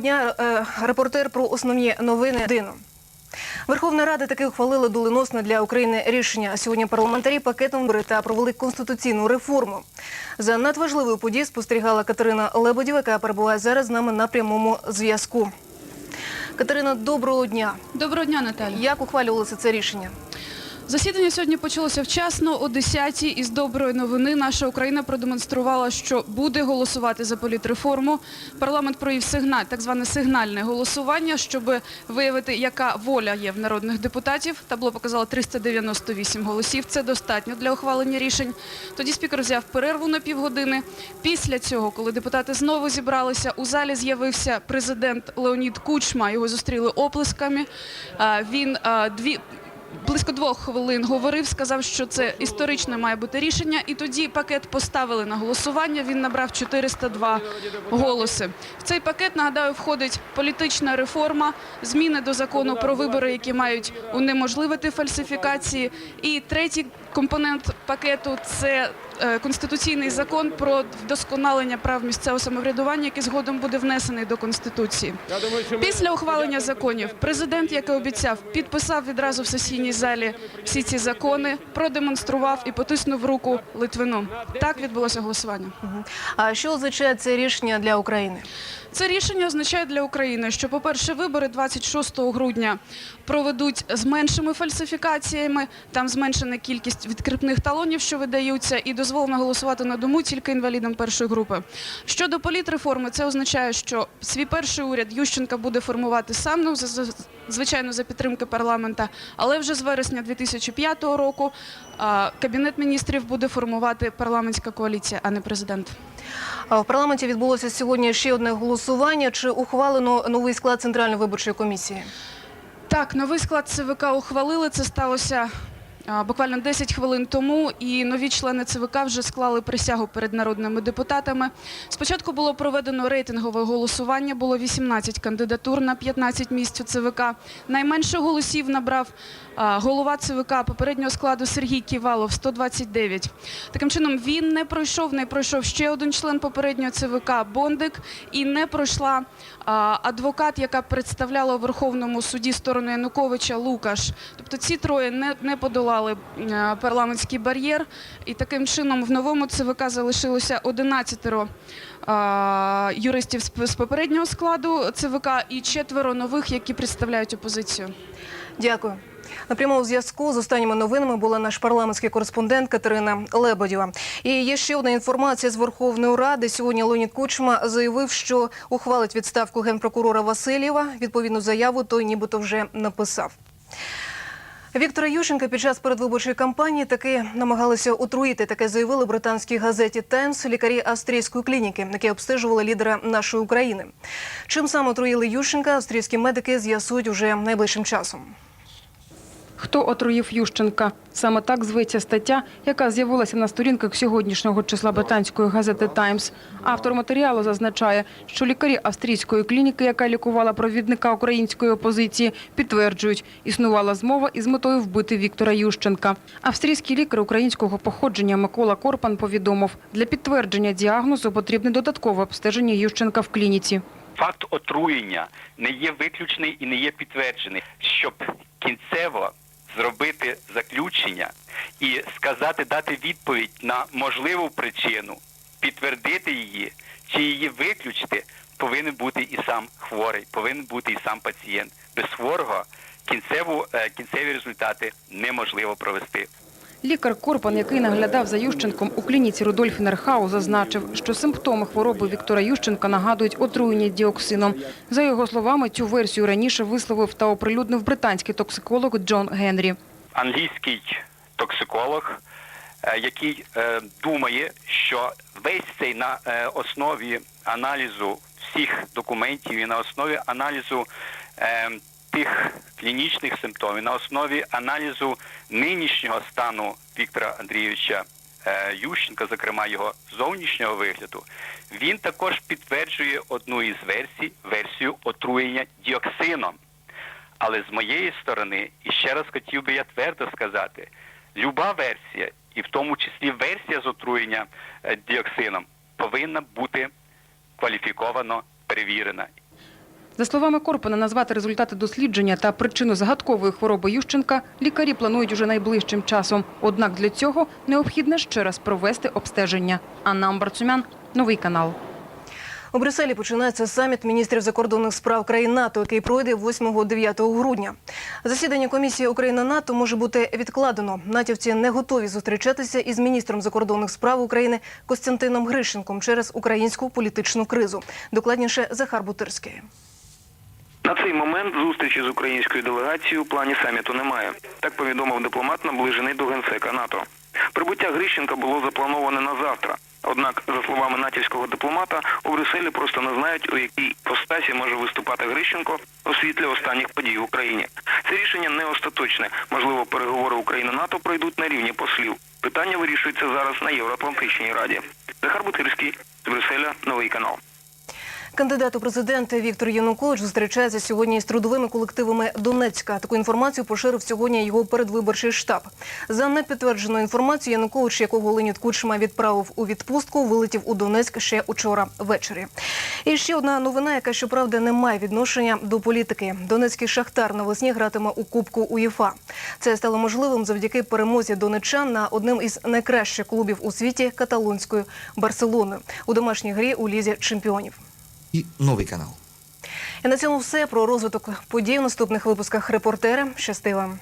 дня. Е, Репортер про основні новини. Дино. Верховна Рада таки ухвалила доленосне для України рішення. Сьогодні парламентарі пакетом вибори та провели конституційну реформу. За надважливою подією спостерігала Катерина Лебедєва, яка перебуває зараз з нами на прямому зв'язку. Катерина, доброго дня. Доброго дня, Наталя. Як ухвалювалося це рішення? Засідання сьогодні почалося вчасно о 10-й. Із доброї новини наша Україна продемонструвала, що буде голосувати за політреформу. Парламент провів сигналь, так зване сигнальне голосування, щоб виявити, яка воля є в народних депутатів. Табло показало 398 голосів. Це достатньо для ухвалення рішень. Тоді спікер взяв перерву на півгодини. Після цього, коли депутати знову зібралися, у залі з'явився президент Леонід Кучма. Його зустріли оплесками. Він дві близько двох хвилин говорив, сказав, що це історичне має бути рішення. І тоді пакет поставили на голосування. Він набрав 402 голоси. В цей пакет нагадаю входить політична реформа, зміни до закону про вибори, які мають унеможливити фальсифікації. І третій компонент пакету це конституційний закон про вдосконалення прав місцевого самоврядування, який згодом буде внесений до конституції. Після ухвалення законів президент, як і обіцяв, підписав відразу в сесійній залі всі ці закони, продемонстрував і потиснув руку Литвину. Так відбулося голосування. А що означає це рішення для України? Це рішення означає для України, що, по-перше, вибори 26 грудня проведуть з меншими фальсифікаціями. Там зменшена кількість відкрипних талонів, що видаються, і дозволено голосувати на дому тільки інвалідам першої групи. Щодо політреформи, це означає, що свій перший уряд Ющенка буде формувати сам, ну, звичайно, за підтримки парламента, але вже з вересня 2005 року кабінет міністрів буде формувати парламентська коаліція, а не президент. В парламенті відбулося сьогодні ще одне голосування. Чи ухвалено новий склад центральної виборчої комісії? Так, новий склад ЦВК ухвалили. Це сталося буквально 10 хвилин тому, і нові члени ЦВК вже склали присягу перед народними депутатами. Спочатку було проведено рейтингове голосування. Було 18 кандидатур на 15 місць у ЦВК. Найменше голосів набрав голова ЦВК попереднього складу Сергій Ківалов 129. Таким чином він не пройшов, не пройшов ще один член попереднього ЦВК Бондик, і не пройшла адвокат, яка представляла у Верховному суді сторону Януковича Лукаш. Тобто ці троє не, не подолали е, парламентський бар'єр, і таким чином в новому ЦВК залишилося 11 юристів з, з попереднього складу ЦВК і четверо нових, які представляють опозицію. Дякую. На прямому зв'язку з останніми новинами була наш парламентський кореспондент Катерина Лебедєва. І є ще одна інформація з Верховної Ради. Сьогодні Леонід Кучма заявив, що ухвалить відставку генпрокурора Васильєва. Відповідну заяву той нібито вже написав. Віктора Ющенка під час передвиборчої кампанії таки намагалися отруїти. Таке заявили британській газеті Таймс лікарі австрійської клініки, які обстежували лідера нашої України. Чим саме отруїли Ющенка, австрійські медики з'ясують уже найближчим часом. Хто отруїв Ющенка? Саме так зветься стаття, яка з'явилася на сторінках сьогоднішнього числа британської газети «Таймс». Автор матеріалу зазначає, що лікарі австрійської клініки, яка лікувала провідника української опозиції, підтверджують, існувала змова із метою вбити Віктора Ющенка. Австрійський лікар українського походження Микола Корпан повідомив, для підтвердження діагнозу потрібне додаткове обстеження Ющенка в клініці. Факт отруєння не є виключений і не є підтверджений, щоб кінцево зробити заключення і сказати, дати відповідь на можливу причину, підтвердити її чи її виключити, повинен бути і сам хворий, повинен бути і сам пацієнт. Без хворого кінцеву, е, кінцеві результати неможливо провести. Лікар Корпан, який наглядав за Ющенком у клініці Рудольф Нерхау, зазначив, що симптоми хвороби Віктора Ющенка нагадують отруєння діоксином. За його словами, цю версію раніше висловив та оприлюднив британський токсиколог Джон Генрі. англійський токсиколог, е, який е, думає, що весь цей на е, основі аналізу всіх документів і на основі аналізу тих клінічних симптомів, на основі аналізу нинішнього стану Віктора Андрійовича е, Ющенка, зокрема його зовнішнього вигляду, він також підтверджує одну із версій версію отруєння діоксином. Але з моєї сторони, і ще раз хотів би я твердо сказати, люба версія, і в тому числі версія з отруєння е, діоксином, повинна бути кваліфіковано перевірена. За словами Корпана, назвати результати дослідження та причину загадкової хвороби Ющенка лікарі планують уже найближчим часом. Однак для цього необхідно ще раз провести обстеження. Анна Амбарцумян, новий канал. У Брюсселі починається саміт міністрів закордонних справ країн НАТО, який пройде 8-9 грудня. Засідання комісії Україна НАТО може бути відкладено. Натівці не готові зустрічатися із міністром закордонних справ України Костянтином Грищенком через українську політичну кризу. Докладніше Захар Бутирський. На цей момент зустрічі з українською делегацією у плані саміту немає. Так повідомив дипломат, наближений до генсека НАТО. Прибуття Грищенка було заплановане на завтра. Однак, за словами натівського дипломата, у Брюсселі просто не знають, у якій постасі може виступати Грищенко у світлі останніх подій в Україні. Це рішення не остаточне. Можливо, переговори України-НАТО пройдуть на рівні послів. Питання вирішується зараз на Євроатлантичній раді. Захар Бутирський з Брюсселя, новий канал. Кандидат у президенти Віктор Янукович зустрічається сьогодні із трудовими колективами Донецька. Таку інформацію поширив сьогодні його передвиборчий штаб. За непідтвердженою інформацією, Янукович, якого Леонід Кучма відправив у відпустку, вилетів у Донецьк ще учора ввечері. І ще одна новина, яка щоправда не має відношення до політики. Донецький шахтар навесні гратиме у Кубку УЄФА. Це стало можливим завдяки перемозі донечан на одним із найкращих клубів у світі каталонською Барселоною у домашній грі у лізі чемпіонів. І новий канал. І на цьому все про розвиток подій в наступних випусках репортери. Щасти вам!